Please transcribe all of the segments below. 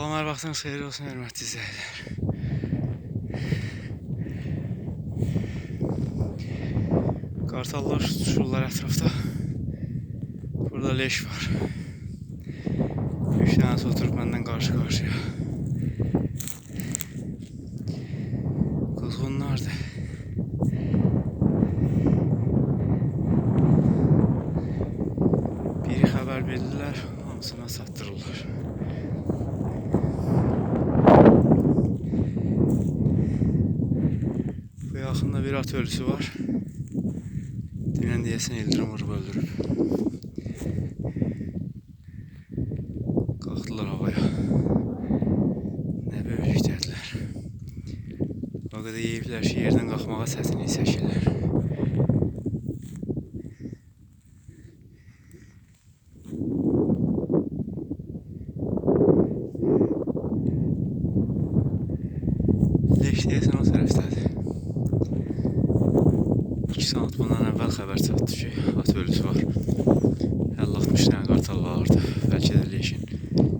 Salam, hər vaxtınız xeyir olsun, hörmətli izləyicilər. Qartallar uçurlar ətrafda. Burada leş var. Üç tanesi oturup benden karşı karşıya. Kuzgunlardı. Biri haber verirler, hamısına sattırırlar. Bu yakında bir at ölüsü var. Dünən deyəsən İldırım vurub öldürüb. Qalxdılar havaya. Nə böyüklükdədirlər. O qədər yeyiblər ki, yerdən qalxmağa çətinlik çəkirlər. Leş deyəsən o tərəfdədir. 2 bundan əvvəl xəbər çatdı ki, at ölüsü var. 50-60 dənə qartal var orada. Bəlkə də leşin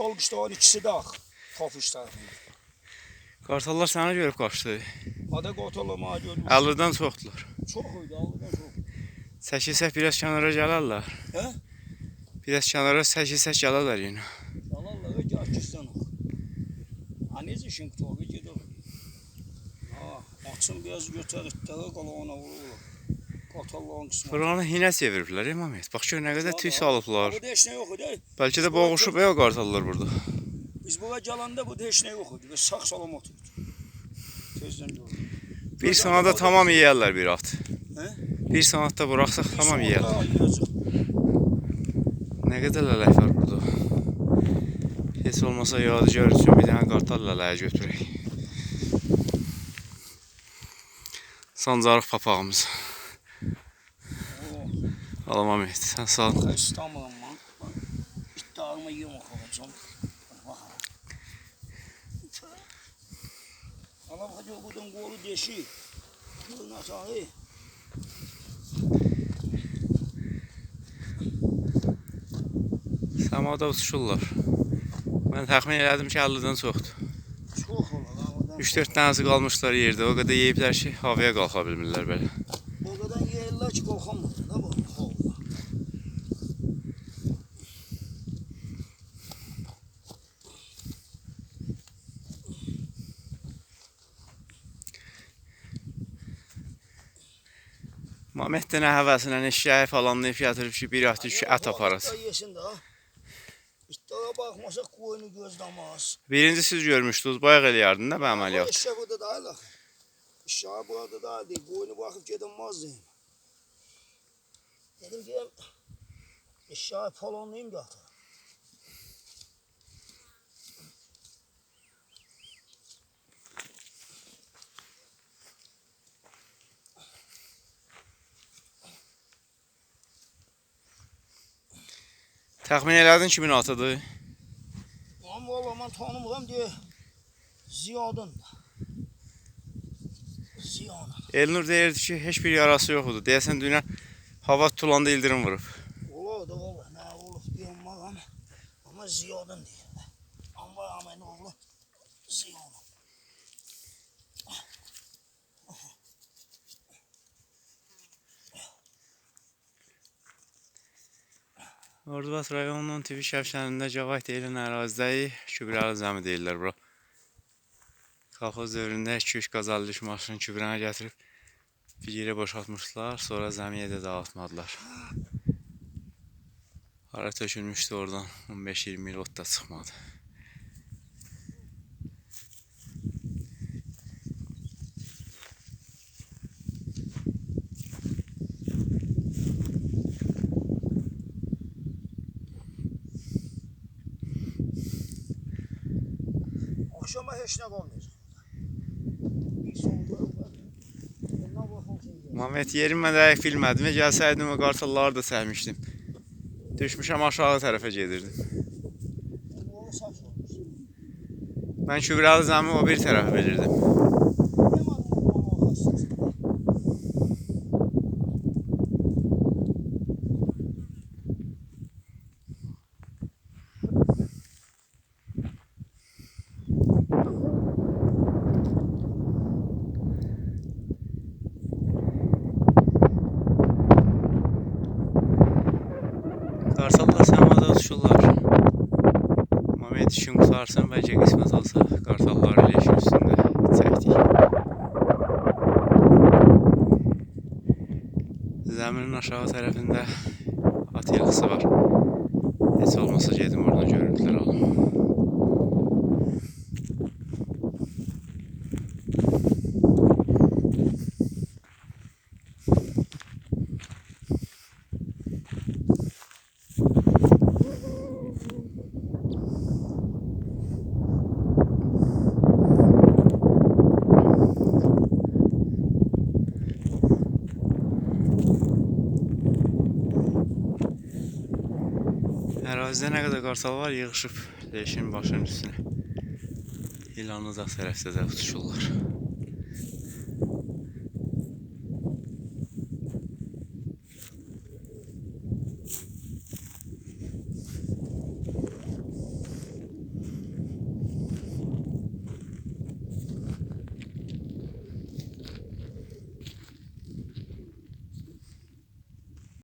Dol qıştağın ikisi də ax. Topuş tağın. Qartallar səni görüb qaçdı. Ada qotolama gördüm. 50-dən çoxdular. Çox idi, aldıdan çox. Çəkilsək biraz kənara gələrlər. Hə? Biraz kənara çəkilsək gələrlər yenə. Yalanla Gürcistan. Ha necə işin qutarı gedir. Ha, açın biraz götür itlərə qala ona vurur. Qatalların qismı. Buranı hinə çeviriblər, Mehmet. Bax gör nə qədər tüy salıblar. Burada heç nə yox idi. Bəlkə də boğuşub ya qartallar burada. Biz bura gələndə burada heç nə yox idi. Biz sağ salam oturdu. Tezdən gördüm. Bir sanada tamam yeyərlər bir at. Hə? Bir sanatda buraxsaq tamam yeyərlər. yeyərlər. Nə qədər lələk var burada. Heç olmasa yadigar üçün bir dənə qartal lələyə götürək. Sancarıq papağımız. Alam Mehmet, sən sağ ol. Xəstəməm mən. İddiamı yem oxuyacağım. Alam hacı buradan qolu deşi. Yolun aşağı. Səmada uçuşurlar. Mən təxmin elədim ki, 50-dən çoxdur. Çox oradan. 3-4 dənəsi qalmışlar yerdə. O qədər yeyiblər ki, havaya qalxa bilmirlər belə. O qədər yeyirlər ki, qorxamır. Nə bu? Allah. Mehmet də nə həvəsinə eşyəyi falan deyib gətirib ki, bir at iki ət də. İddiaya baxmasa qoyunu gözləmez. Birinci siz görmüşdünüz, bayaq eləyərdin də bu əməliyyat. Eşya burada da ayla. Eşya burada da değil. Qoyunu baxıb gedilmez dedim. Ki eşya polonlayayım da. Təxmin elədin kimin atıdır? Ama valla ben tanımıyorum diye Ziyadın. Ziyanın. Elnur deyirdi ki, heç bir yarası yox idi. Deyəsən dünən hava tutulanda ildırım vurub. Ola da ola. Ne olur diyemem ama. Ziya'dan değil. Anvar Ahmet'in oğlu Ziya'nın. Ordubad rayonunun TV şəfşənində Cavayt deyilən ərazidəyik. Kübrəli zəmi deyirlər bura. Kolxoz dövründə 2-3 qazalış maşını kübrəni gətirib bir yerə boşaltmışdılar. Sonra zəmiyə də dağıtmadılar. Ara tökülmüşdü oradan 15-20 il ot da çıxmadı. Akşama heç nə ki. Mehmet yerimə dəqiq bilmədim. Gəlsəydim o qartalları da səhmişdim. Düşmüşəm aşağı tərəfə gedirdim. Mən Kübrəli zəmi o bir tərəfə bilirdim. Ne var onun arkasında? Qartallar səmada uçurlar. Mehmet işin qutarsan bəlkə qismət olsa qartallar ilə işin üstündə çəkdik. Zəminin aşağı tərəfində at yığısı var. Heç olmasa gedim oradan görüntülər alım. Ərazidə nə qədər qartal var yığışıb leşin başının üstünə. İlanı da tərəfdə də uçuşurlar.